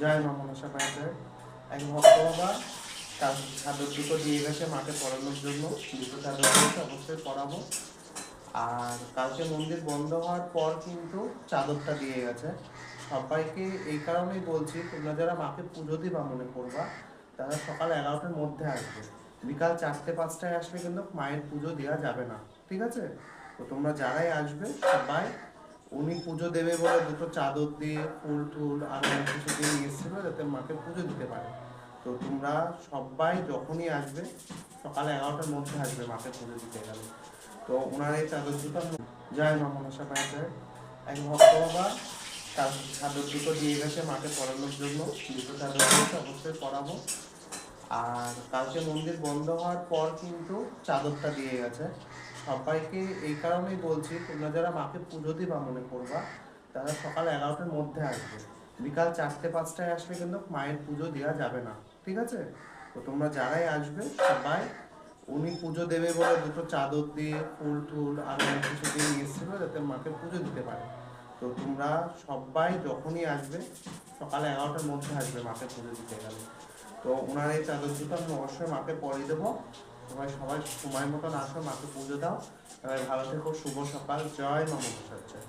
জয় মা মনসা পাইতে এক ভক্ত বাবা তার চাদর দুটো দিয়ে গেছে মাকে পড়ানোর জন্য দুটো চাদর দিয়েছে অবশ্যই পড়াবো। আর কালকে মন্দির বন্ধ হওয়ার পর কিন্তু চাদরটা দিয়ে গেছে। সবাইকে এই কারণেই বলছি, তোমরা যারা মাকে পুজো দিবা মনে করবা, তারা সকাল এগারোটার মধ্যে আসবে। বিকাল চারটে, পাঁচটায় আসলে কিন্তু মায়ের পুজো দেওয়া যাবে না। ঠিক আছে? তো তোমরা যারাই আসবে, সবাই উনি পুজো দেবে বলে দুটো চাদর দিয়ে ফুল টুল আর অনেক কিছু দিয়ে এসেছিল যাতে মাকে পুজো দিতে পারে। তো তোমরা সবাই যখনই আসবে, সকাল এগারোটার মধ্যে আসবে মাকে পুজো দিতে গেলে তো ওনার এই চাদর দুটো জয় মা মনসা পাইতে এক ভক্ত বাবা, তার চাদর দুটো দিয়ে গেছে মাকে পড়ানোর জন্য। দুটো চাদর দিয়েছে অবশ্যই পড়াবো। আর কালকে মন্দির বন্ধ হওয়ার পর কিন্তু চাদরটা দিয়ে গেছে। সবাইকে এই কারণেই বলছি, তোমরা যারা মাকে পুজো দিবা মনে করবা, তারা সকাল এগারোটার মধ্যে আসবে। বিকাল চারটে, পাঁচটায় আসলে কিন্তু মায়ের পুজো দেওয়া যাবে না, ঠিক আছে? তো তোমরা যারাই আসবে, সবাই উনি পুজো দেবে বলে দুটো চাদর দিয়ে, ফুল টুল, আর অনেক কিছু দিয়ে নিয়ে এসেছিল যাতে মাকে পুজো দিতে পারে। তো তোমরা সবাই যখনই আসবে, সকাল এগারোটার মধ্যে আসবে মাকে পুজো দিতে গেলে। তো ওনার এই চাদর দুটো আমি অবশ্যই মাকে পরিয়ে দেবো। সবাই সবাই সময় মতন আসো, মাকে পুজো দাও। ভালো থেকো, শুভ সকাল, জয় জয়